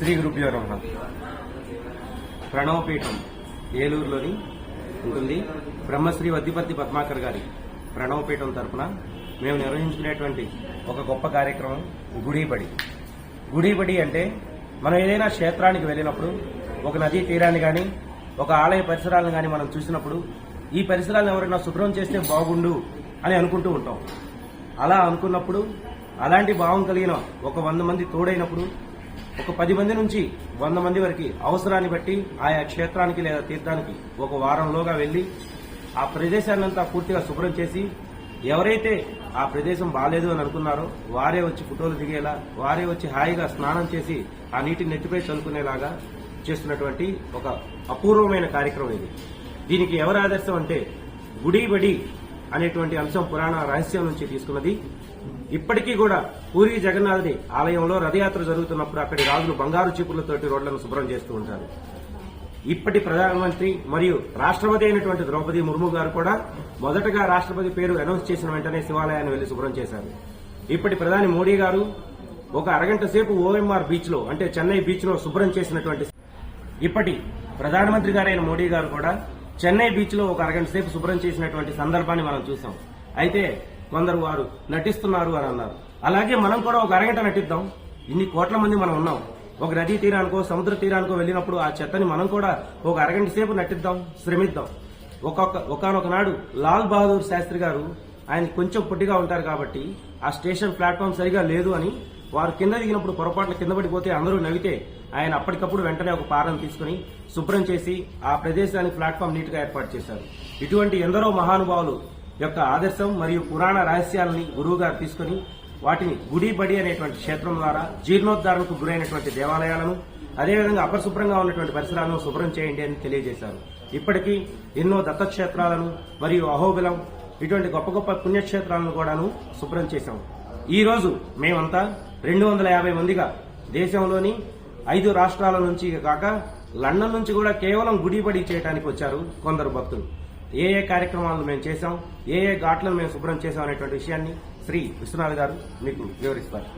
శ్రీ గురుభ్యో నమ. ప్రణవపీఠం ఏలూరులోని ఉంటుంది. బ్రహ్మశ్రీ వద్దిపత్తి పద్మాకర్ గారి ప్రణవపీఠం తరఫున మేము నిర్వహించుకునేటువంటి ఒక గొప్ప కార్యక్రమం గుడిబడి. గుడిబడి అంటే మనం ఏదైనా క్షేత్రానికి వెళ్ళినప్పుడు ఒక నదీ తీరాన్ని కానీ ఒక ఆలయ పరిసరాలను కానీ మనం చూసినప్పుడు ఈ పరిసరాలను ఎవరైనా శుభ్రం చేస్తే బాగుండు అని అనుకుంటూ ఉంటాం. అలా అనుకున్నప్పుడు అలాంటి భావం కలిగిన ఒక వంద మంది తోడైనప్పుడు ఒక పది మంది నుంచి వంద మంది వరకు అవసరాన్ని బట్టి ఆయా క్షేత్రానికి లేదా తీర్థానికి ఒక వారంలోగా వెళ్ళి ఆ ప్రదేశాన్నంతా పూర్తిగా శుభ్రం చేసి ఎవరైతే ఆ ప్రదేశం బాగాలేదు అని అనుకున్నారో వారే వచ్చి ఫోటోలు దిగేలా వారే వచ్చి హాయిగా స్నానం చేసి ఆ నీటిని నెత్తిపై చల్లుకునేలాగా చేస్తున్నటువంటి ఒక అపూర్వమైన కార్యక్రమం ఇది. దీనికి ఎవరు ఆదర్శం అంటే గుడి బడి అనేటువంటి అంశం పురాణ రహస్యం నుంచి తీసుకున్నది. ఇప్పటికీ కూడా పూరి జగన్నాథుని ఆలయంలో రథయాత్ర జరుగుతున్నప్పుడు అక్కడి రాజులు బంగారు చీపులతోటి రోడ్లను శుభ్రం చేస్తూ ఉంటారు. ఇప్పటి ప్రధానమంత్రి మరియు రాష్ట్రపతి అయినటువంటి ద్రౌపది ముర్ము గారు కూడా మొదటగా రాష్ట్రపతి పేరు అనౌన్స్ చేసిన వెంటనే శివాలయాన్ని వెళ్ళి శుభ్రం చేశారు. ఇప్పటి ప్రధాని మోడీ గారు ఒక అరగంట సేపు ఓఎంఆర్ బీచ్లో అంటే చెన్నై బీచ్లో శుభ్రం చేసినటువంటి ఇప్పటి ప్రధానమంత్రి గారైన మోడీ గారు కూడా చెన్నై బీచ్లో ఒక అరగంట సేపు శుభ్రం చేసినటువంటి సందర్భాన్ని మనం చూసాం అయితే కొందరు వారు నటిస్తున్నారు అని అన్నారు. అలాగే మనం కూడా ఒక అరగంట నటిద్దాం. ఇన్ని కోట్ల మంది మనం ఉన్నాం. ఒక నదీ తీరానికో సముద్ర తీరానికో వెళ్ళినప్పుడు ఆ చెత్తని మనం కూడా ఒక అరగంట సేపు నటిద్దాం శ్రమిద్దాం. ఒక్కొక్క ఒకనొక నాడు లాల్ బహదూర్ శాస్త్రి గారు ఆయన కొంచెం పొట్టిగా ఉంటారు కాబట్టి ఆ స్టేషన్ ప్లాట్ఫామ్ సరిగా లేదు అని వారు కింద దిగినప్పుడు పొరపాట్లు కింద పడిపోతే అందరూ నవ్వితే ఆయన అప్పటికప్పుడు వెంటనే ఒక పారను తీసుకుని శుభ్రం చేసి ఆ ప్రదేశానికి ప్లాట్ఫామ్ నీట్గా ఏర్పాటు చేశారు. ఇటువంటి ఎందరో మహానుభావులు యొక్క ఆదర్శం మరియు పురాణ రహస్యాలని గురువుగా తీసుకుని వాటిని గుడి బడి అనేటువంటి క్షేత్రం ద్వారా జీర్ణోద్ధారణకు గురైనటువంటి దేవాలయాలను అదేవిధంగా అపరిశుభ్రంగా ఉన్నటువంటి పరిసరాలను శుభ్రం చేయండి అని తెలియజేశారు. ఇప్పటికీ ఎన్నో దత్తక్షేత్రాలను మరియు అహోబిలం ఇటువంటి గొప్ప గొప్ప పుణ్యక్షేత్రాలను కూడాను శుభ్రం చేశాం. ఈ రోజు మేమంతా రెండు వందల యాభై మందిగా దేశంలోని ఐదు రాష్ట్రాల నుంచి కాక లండన్ నుంచి కూడా కేవలం గుడిబడి చేయడానికి వచ్చారు కొందరు భక్తులు. ఏ ఏ కార్యక్రమాలను మేము చేశాం ఏ ఏ ఘాట్లను మేము శుభ్రం చేశాం అనేటువంటి విషయాన్ని శ్రీ విశ్వనాథ్ గారు మీకు వివరిస్తారు.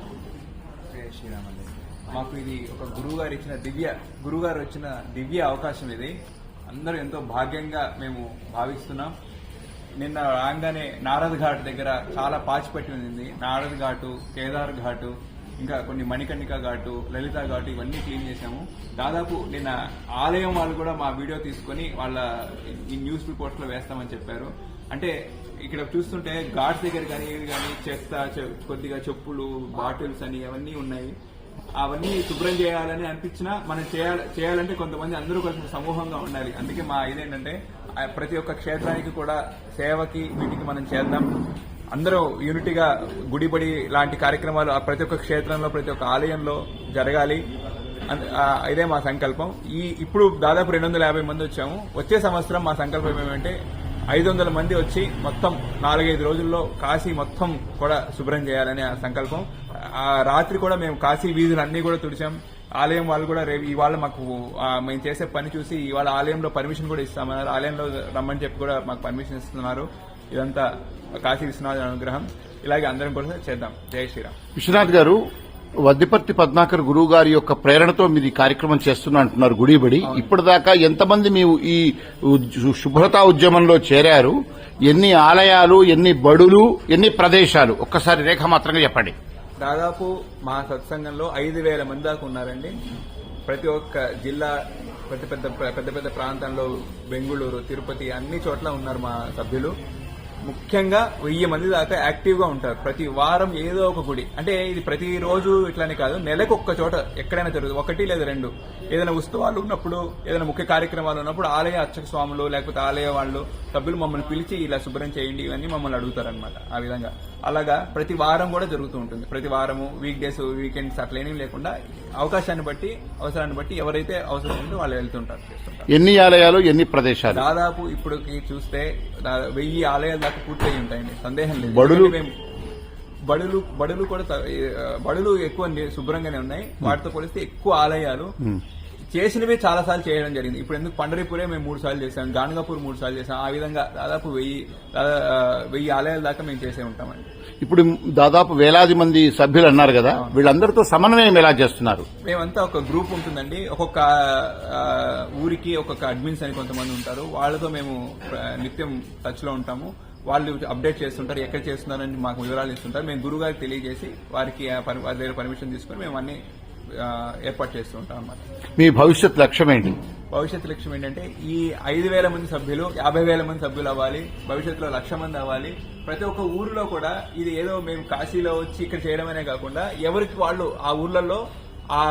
మాకు ఇది ఒక గురువు గారు ఇచ్చిన దివ్య గురువు గారు వచ్చిన దివ్య అవకాశం ఇది. అందరూ ఎంతో భాగ్యంగా మేము భావిస్తున్నాం. నిన్న రాగానే నారద్ ఘాట్ దగ్గర చాలా పాచిపట్టి ఉంది. నారద్ ఘాటు కేదార్ ఘాటు ఇంకా కొన్ని మణికర్ణిక ఘాటు లలిత ఘాటు ఇవన్నీ క్లీన్ చేశాము. దాదాపు నిన్న ఆలయం వాళ్ళు కూడా మా వీడియో తీసుకొని వాళ్ళ ఈ న్యూస్ రిపోర్ట్స్లో వేస్తామని చెప్పారు. అంటే ఇక్కడ చూస్తుంటే ఘాట్స్ దగ్గర కానీ కానీ చెత్త చె- కొద్దిగా చెప్పులు బాటిల్స్ అని అవన్నీ ఉన్నాయి. అవన్నీ శుభ్రం చేయాలని అనిపించినా మనం చేయాలి చేయాలంటే కొంతమంది అందరూ కొంచెం సమూహంగా ఉండాలి. అందుకే మా ఇదేంటంటే ప్రతి ఒక్క క్షేత్రానికి కూడా సేవకి వీటికి మనం చేద్దాం. అందరూ యూనిటీగా గుడిబడి లాంటి కార్యక్రమాలు ప్రతి ఒక్క క్షేత్రంలో ప్రతి ఒక్క ఆలయంలో జరగాలి. అన్- ఇదే మా సంకల్పం. ఈ ఇప్పుడు దాదాపు రెండు వందల యాభై మంది వచ్చాము. వచ్చే సంవత్సరం మా సంకల్పం ఏమంటే ఐదు వందల మంది వచ్చి మొత్తం నాలుగైదు రోజుల్లో కాశీ మొత్తం కూడా శుభ్రం చేయాలనే ఆ సంకల్పం. ఆ రాత్రి కూడా మేము కాశీ వీధులన్నీ కూడా తుడిచాం. ఆలయం వాళ్ళు కూడా రేపు ఇవాళ మాకు మేము చేసే పని చూసి ఇవాళ ఆలయంలో పర్మిషన్ కూడా ఇస్తామన్నారు. ఆలయంలో రమ్మని చెప్పి కూడా మాకు పర్మిషన్ ఇస్తున్నారు. ఇదంతా కాశీ విశ్వనాథ అనుగ్రహం. ఇలాగే అందరం కూడా చేద్దాం. జై శ్రీరామ్. విశ్వనాథ్ గారు వద్దిపర్తి పద్మాకర్ గురువు గారి యొక్క ప్రేరణతో మీరు ఈ కార్యక్రమం చేస్తున్నా అంటున్నారు గుడిబడి. ఇప్పటిదాకా ఎంతమంది మీరు ఈ శుభ్రతా ఉద్యమంలో చేరారు? ఎన్ని ఆలయాలు ఎన్ని బడులు ఎన్ని ప్రదేశాలు? ఒక్కసారి రేఖామాత్రంగా చెప్పండి. దాదాపు మా సత్సంగంలో ఐదు వేల మంది దాకా ఉన్నారండి. ప్రతి ఒక్క జిల్లా పెద్ద పెద్ద పెద్ద పెద్ద ప్రాంతాల్లో బెంగుళూరు తిరుపతి అన్ని చోట్ల ఉన్నారు మా సభ్యులు. ముఖ్యంగా వెయ్యి మంది దాకా యాక్టివ్గా ఉంటారు. ప్రతి వారం ఏదో ఒక గుడి. అంటే ఇది ప్రతి రోజు ఇట్లానే కాదు నెలకు ఒక్క చోట ఎక్కడైనా జరుగుతుంది. ఒకటి లేదా రెండు. ఏదైనా ఉత్సవాలు ఉన్నప్పుడు ఏదైనా ముఖ్య కార్యక్రమాలు ఉన్నప్పుడు ఆలయ అర్చక స్వాములు లేకపోతే ఆలయ వాళ్ళు సభ్యులు మమ్మల్ని పిలిచి ఇలా శుభ్రం చేయండి ఇవన్నీ మమ్మల్ని అడుగుతారనమాట ఆ విధంగా. అలాగా ప్రతి వారం కూడా జరుగుతూ ఉంటుంది. ప్రతి వారము వీక్ డేస్ వీకెండ్స్ అట్లా ఏమీ లేకుండా అవకాశాన్ని బట్టి అవసరాన్ని బట్టి ఎవరైతే అవసరం ఉందో వాళ్ళు వెళ్తుంటారు చేస్తుంటారు. ఎన్ని ఆలయాలు ఎన్ని ప్రదేశాలు? దాదాపు ఇప్పటికి చూస్తే వెయ్యి ఆలయాల దాకా పూర్తయి ఉంటాయండి. సందేహం లేదు. బడులు? బడులు బడులు కూడా బడులు ఎక్కువ శుభ్రంగానే ఉన్నాయి. వాటితో పోలిస్తే ఎక్కువ ఆలయాలు చేసినవి చాలా సార్లు చేయడం జరిగింది. ఇప్పుడు ఎందుకు పండరిపురే మేము మూడు సార్లు చేసాం గానుగాపూర్ మూడు సార్లు చేసాం ఆ విధంగా దాదాపు వెయ్యి వెయ్యి ఆలయాల దాకా మేము చేసే ఉంటామండి. ఇప్పుడు దాదాపు వేలాది మంది సభ్యులు అన్నారు కదా వీళ్ళందరితో సమన్వయం ఎలా చేస్తున్నారు? మేమంతా ఒక గ్రూప్ ఉంటుందండి. ఒక్కొక్క ఊరికి ఒక్కొక్క అడ్మిన్స్ అని కొంతమంది ఉంటారు. వాళ్ళతో మేము నిత్యం టచ్లో ఉంటాము. వాళ్ళు అప్డేట్ చేస్తుంటారు ఎక్కడ చేస్తున్నారని మాకు వివరాలు ఇస్తుంటారు. మేము గురుగారికి తెలియజేసి వారికి వారి దగ్గర పర్మిషన్ తీసుకొని మేము అన్ని ఏర్పాటు చేస్తూ ఉంటాం అన్నమాట. మీ భవిష్యత్ లక్ష్యం ఏంటి? భవిష్యత్ లక్ష్యం ఏంటంటే ఈ ఐదు వేల మంది సభ్యులు యాభై వేల మంది సభ్యులు అవ్వాలి భవిష్యత్తులో లక్ష మంది అవ్వాలి. ప్రతి ఒక్క ఊరిలో కూడా ఇది ఏదో మేము కాశీలో వచ్చి ఇక్కడ చేయడమనే కాకుండా ఎవరికి వాళ్ళు ఆ ఊర్లలో ఆ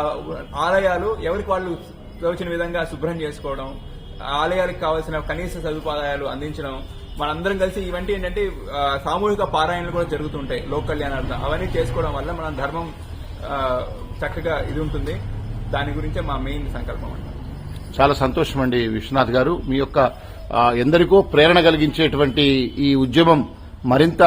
ఆలయాలు ఎవరికి వాళ్ళు తోచిన విధంగా శుభ్రం చేసుకోవడం ఆలయాలకు కావాల్సిన కనీస సదుపాయాలు అందించడం మనందరం కలిసి ఇవంటి ఏంటంటే సామూహిక పారాయణలు కూడా జరుగుతుంటాయి లోక్ కళ్యాణార్థం. అవన్నీ చేసుకోవడం వల్ల మన ధర్మం చక్కగా ఇది ఉంటుంది. దాని గురించే మా మెయిన్ సంకల్పం చాలా సంతోషం అండి విశ్వనాథ్ గారు. మీ యొక్క ఎందరికో ప్రేరణ కలిగించేటువంటి ఈ ఉద్యమం మరింత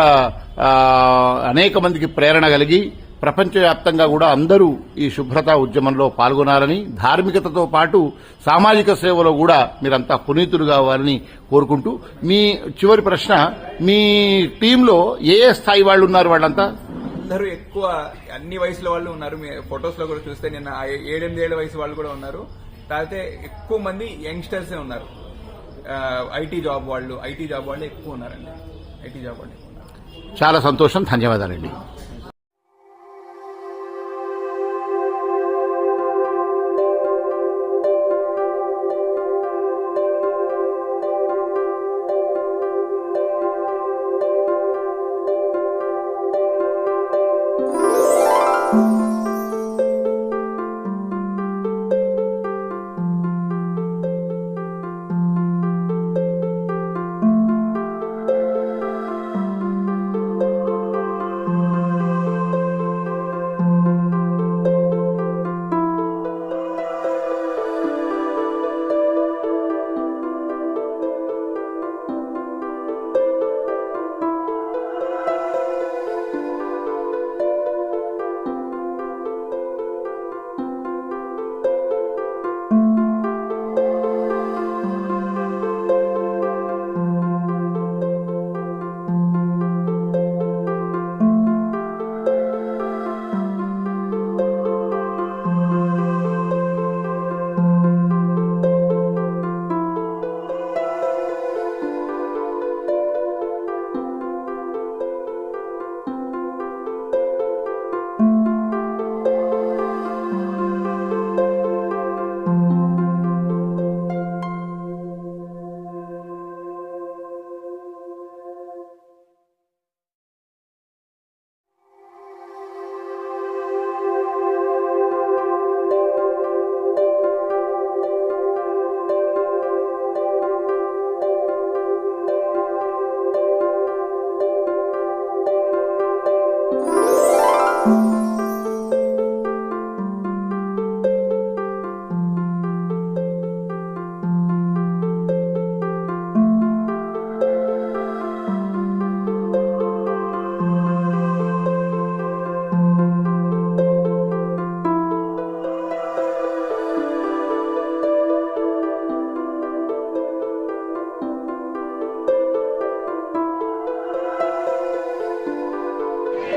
అనేక మందికి ప్రేరణ కలిగి ప్రపంచవ్యాప్తంగా కూడా అందరూ ఈ శుభ్రత ఉద్యమంలో పాల్గొనాలని ధార్మికతతో పాటు సామాజిక సేవలో కూడా మీరంతా పునీతులు కావాలని కోరుకుంటూ మీ చివరి ప్రశ్న మీ టీంలో ఏ ఏ స్థాయి వాళ్ళు ఉన్నారు వాళ్ళంతా? అందరూ ఎక్కువ అన్ని వయసుల వాళ్ళు ఉన్నారు. మీ ఫొటోస్లో కూడా చూస్తే నిన్న ఏడెనిమిది ఏళ్ళ వయసు వాళ్ళు కూడా ఉన్నారు. కాకపోతే ఎక్కువ మంది యంగ్స్టర్స్ ఉన్నారు. ఐటీ జాబ్ వాళ్ళు ఐటీ జాబ్ వాళ్ళు ఎక్కువ ఉన్నారండి. ఐటీ జాబ్ వాళ్ళు చాలా సంతోషం. ధన్యవాదాలండి.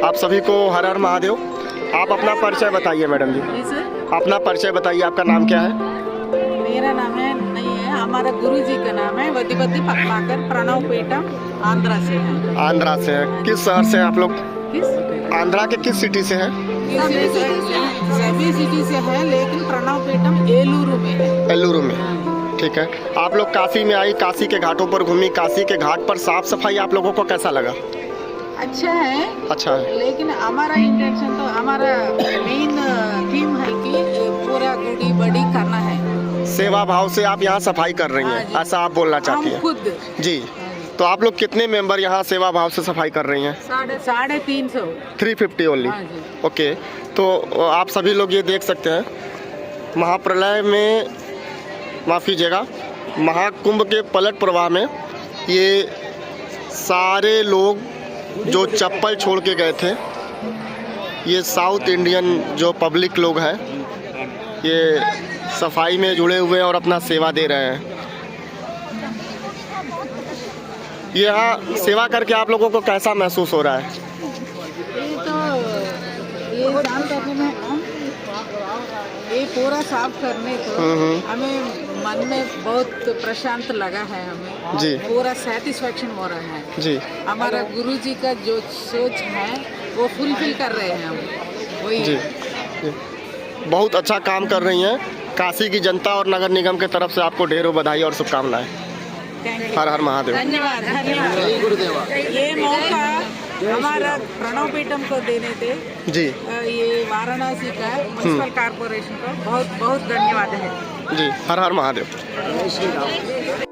आप सभी को हर हर महादेव। आप अपना परिचय बताइए मैडम जी। अपना परिचय बताइए आपका नाम क्या है? मेरा नाम है नहीं है हमारा गुरु जी का नाम है वदिपति पटनाकर प्रणव पीठम आंध्रा से है। आंध्रा से है। किस शहर से आप लोग? आंध्रा के किस सिटी से हैं? सभी सभी सिटी से है लेकिन प्रणव पीठम एलूरू में है। में। ठीक है। आप लोग काशी में आई काशी के घाटों पर घूमी काशी के घाट पर साफ़ सफ़ाई आप लोगों को कैसा लगा? अच्छा है अच्छा है। लेकिन हमारा इंटेंशन तो हमारा मेन थीम है कि पूरा गुड़ी बड़ी करना है। सेवा भाव से आप यहाँ सफ़ाई कर रही हाँ हैं ऐसा आप बोलना चाहती हम हैं? खुद। जी। तो आप लोग कितने मेंबर यहाँ सेवा भाव से सफ़ाई कर रही हैं? साढ़े साढ़े तीन सौ। थ्री फिफ्टी ओनली ओके तो आप सभी लोग ये देख सकते हैं महाप्रलय में माफ़ कीजिएगा महाकुंभ के पलट प्रवाह में ये सारे लोग जो चप्पल छोड़ के गए थे ये साउथ इंडियन जो पब्लिक लोग हैं ये सफ़ाई में जुड़े हुए हैं और अपना सेवा दे रहे हैं यहाँ सेवा करके आप लोगों को कैसा महसूस हो रहा है ये तो ये करने में ये पूरा साफ़ करने को हम्म। हमें मन में बहुत प्रशांत लगा है हमें। जी। पूरा सेटिस्फेक्शन हो रहा है। जी। हमारा गुरु जी का जो सोच है वो फुलफिल कर रहे हैं हम। वही जी। जी। बहुत अच्छा काम कर रही हैं। काशी की जनता और नगर निगम की तरफ़ से आपको ढेरों बधाई और शुभकामनाएँ। हर हर महादेव। धन्यवाद धन्यवाद। ये मौका हमारा प्रणव पीटम को देने थे। जी। ये वाराणसी का म्यूनसिपल कारपोरेशन को। बहुत बहुत धन्यवाद है। जी हर हर महादेव।